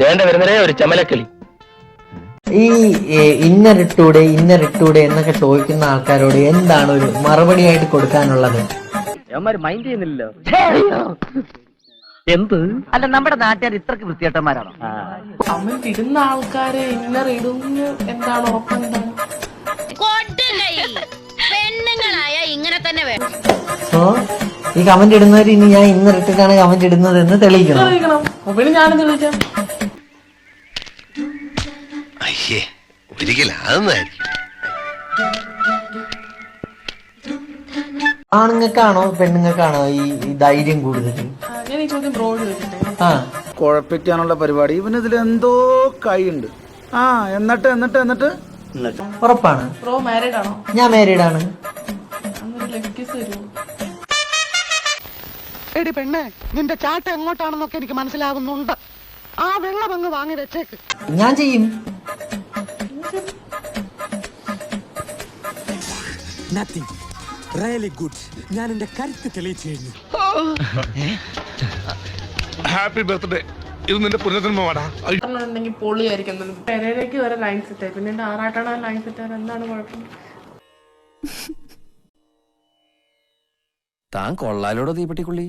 ദേണ്ട വരുന്നതേ ഒരു ചമലക്കിളി. ഈ ഇന്നർ ഇട്ടൂടെ ഇന്നർ ഇട്ടൂടെ എന്നൊക്കെ ചോദിക്കുന്ന ആൾക്കാരോട് എന്താണ് ഒരു മറുപടി ആയിട്ട് കൊടുക്കാനുള്ളത് മൈൻഡ് ചെയ്യുന്നില്ലല്ലോ എന്ത്? അല്ല നമ്മുടെ നാട്ടുകാർ ഇത്രക്ക് വൃത്തിയേട്ടന്മാരാണോ കമന്റ് ഇടുന്ന ആൾക്കാരെ ഇന്നർ ഇടുന്നു എന്താണ് ഉറപ്പെന്താണ് പെണ്ണുങ്ങളായ ഇങ്ങനെ തന്നെ വേണം. ഈ കമന്റ് ഇടുന്നവർ ഇനി ഞാൻ ഇന്ന് ഇട്ടിട്ടാണ് കമന്റ് ഇടുന്നത് എന്ന് തെളിയിക്കണം. പിന്നെ അയ്യേ ഒരിക്കലും അതൊന്നായിരിക്കും ആണുങ്ങൾക്കാണോ പെണ്ണുങ്ങൾക്കാണോ ഈ ഈ ധൈര്യം കൂടുതൽ? ആ, ഞാൻ ഈ ചോദ്യം ബ്രോഡ് ആ. കുഴപ്പിക്കാനുള്ള പരിപാടി. ഇവന് ഇതിൽ എന്തോ കൈയുണ്ട്. ആ എന്നിട്ട് എന്നിട്ട് എന്നിട്ട്? ഉറപ്പാണ്. ബ്രോ മാരീഡ് ആണോ? ഞാൻ മാരീഡ് ആണ്. അന്നൊരു ലെഗ് കിസ് തരുമോ എടി പെണ്ണേ നിന്റെ ചാട്ട എങ്ങോട്ടാണെന്നൊക്കെ എനിക്ക് മനസ്സിലാവുന്നുണ്ട്. ആ വെള്ളം അങ്ങ് വാങ്ങി വെച്ചേക്ക്. ഞാൻ ചെയ്യും. നത്തിങ് റിയലി ഗുഡ് ഞാൻ എന്റെ കരുത്ത് തെളിയിച്ചു കഴിഞ്ഞു. ഹാപ്പി ബർത്ത്ഡേ ഇത് നിന്റെ പുനർജന്മമാടാ. ഉണ്ടെങ്കിൽ പൊളിയായിരിക്കും പെരയിലേക്ക് വരെ ലൈൻ സെറ്റ് ആയി പിന്നെ ആറാട്ടാണ് ലൈൻ സെറ്റ് ആയത് എന്താണ് കുഴപ്പം? താൻ കൊള്ളാലോടോ തീപ്പെട്ടിക്കുള്ളി?